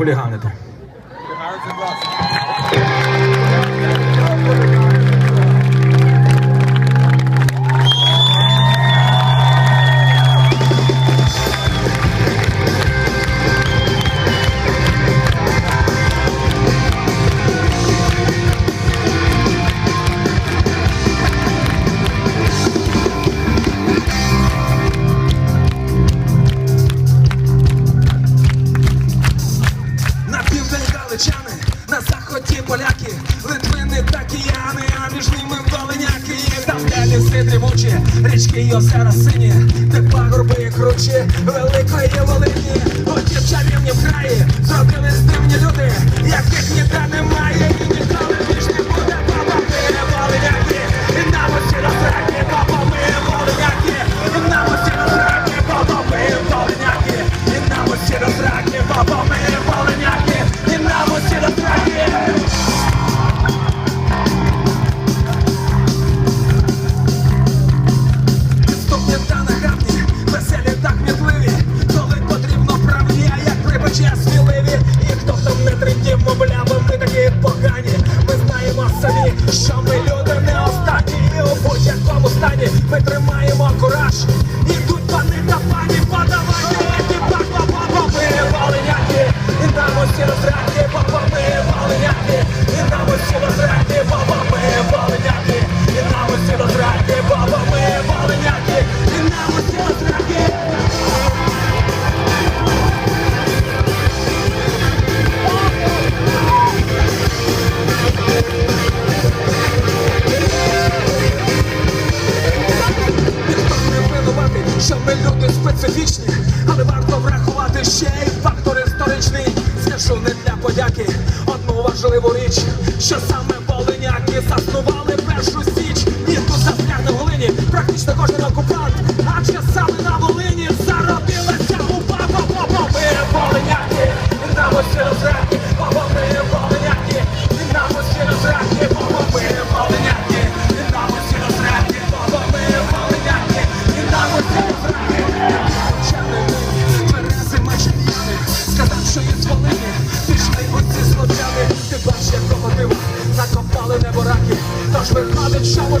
хуліганити. На кручі, великої волині. В чарівні краї, зробились дивні люди, яких ніде немає,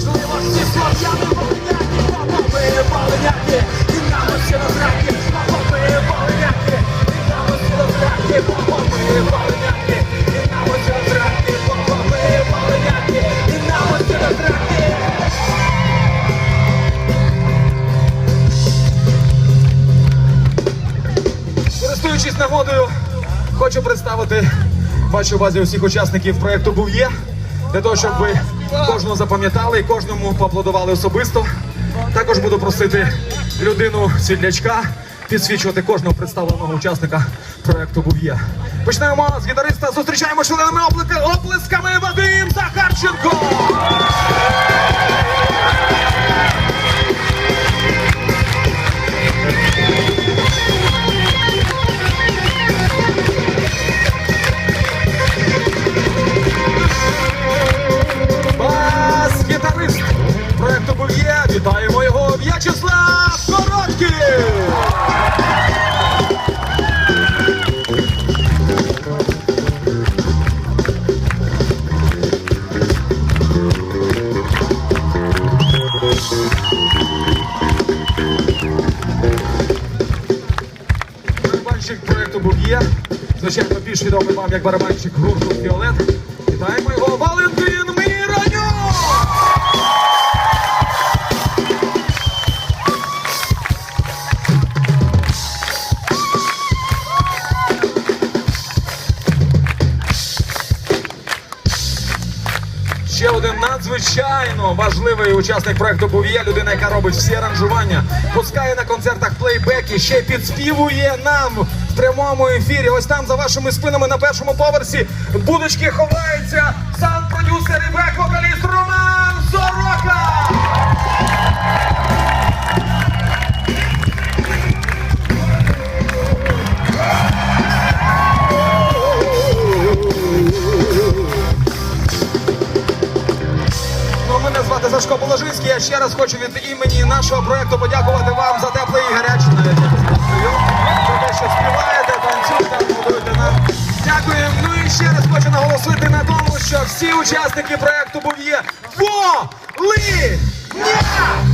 виходить, що можливо всі слов'яни волиняки, ми волиняки, і нам усі розраки, ми волиняки, і нам усі розраки. Користуючись нагодою, хочу представити вашій увазі усіх учасників проєкту Був є для того, щоб ви кожного запам'ятали і кожному поаплодували особисто. Також буду просити людину світлячка підсвічувати кожного представленого учасника проєкту Був є. Почнемо з гітариста. Зустрічаємо оплески- оплесками Вадим Захарченко. Був'є. Звичайно, більш відомий вам як барабанщик гурту Фіолет. Вітаємо його Валентин Міронюк! Ще один надзвичайно важливий учасник проекту Бувія, людина, яка робить всі аранжування, пускає на концертах плейбеки, ще підспівує нам прямому ефірі. Ось там за вашими спинами на першому поверсі будочки ховається сам продюсер і бек-вокаліст Роман Сорока. Ну, мене звати Сашко Положинський. Я ще раз хочу від імені нашого проекту подякувати вам ще раз хочу наголосити на тому, що всі учасники проекту Був'є є Пацани,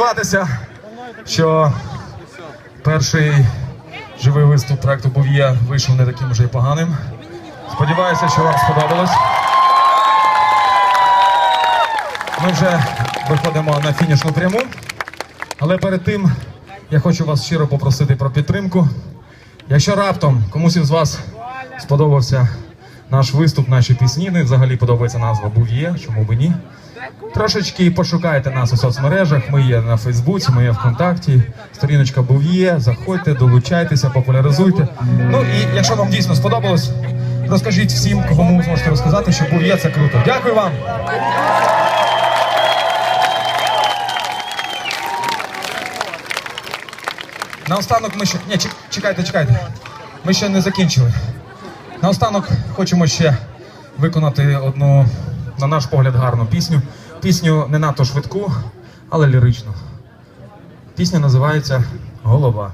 сподіватися, що перший живий виступ проекту Був'є вийшов не таким вже й поганим. Сподіваюся, що вам сподобалось. Ми вже виходимо на фінішну пряму. Але перед тим я хочу вас щиро попросити про підтримку. Якщо раптом комусь із вас сподобався наш виступ, наші пісні, і взагалі подобається назва Був'є, чому б і ні. Трошечки пошукайте нас у соцмережах. Ми є на Фейсбуці, ми є ВКонтакті. Сторіночка Був'є. Заходьте, долучайтеся, популяризуйте. Ну і якщо вам дійсно сподобалось, розкажіть всім, кому зможете розказати, що Був'є це круто. Дякую вам! Наостанок ми ще. Ні, чек- чекайте, чекайте. Ми ще не закінчили. Наостанок хочемо ще виконати одну, на наш погляд, гарну пісню. Пісню не надто швидку, але ліричну. Пісня називається Голова.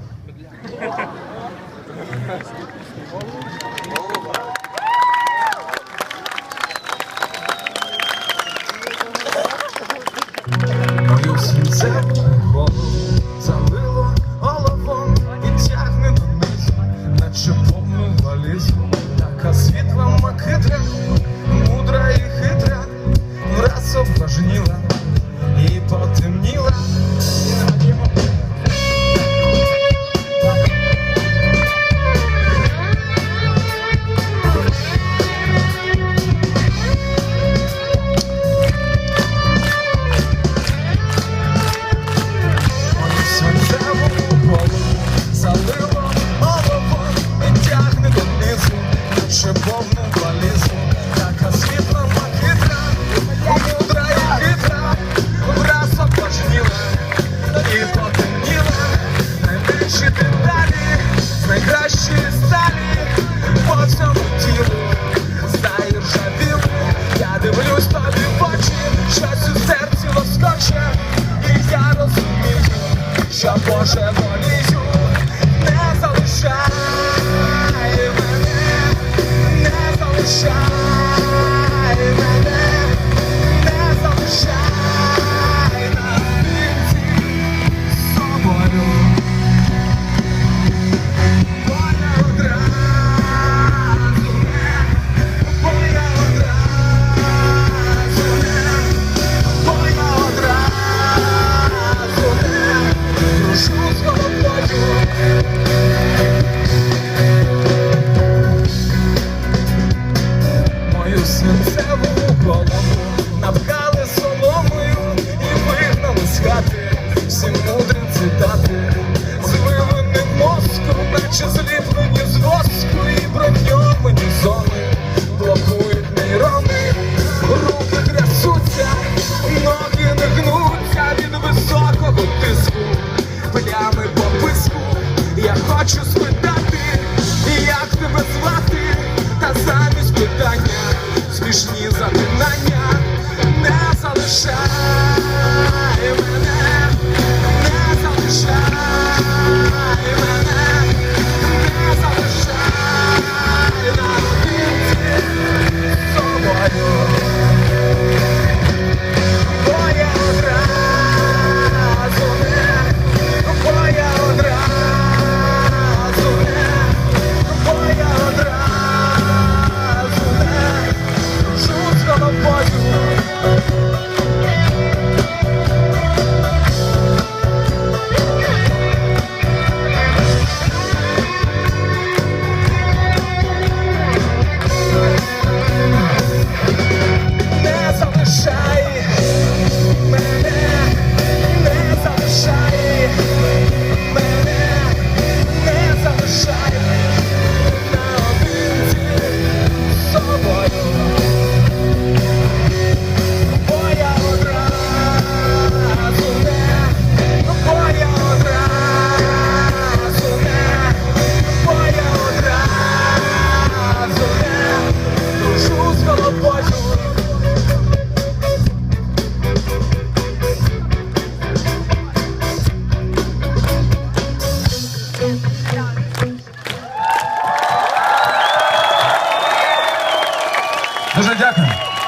Не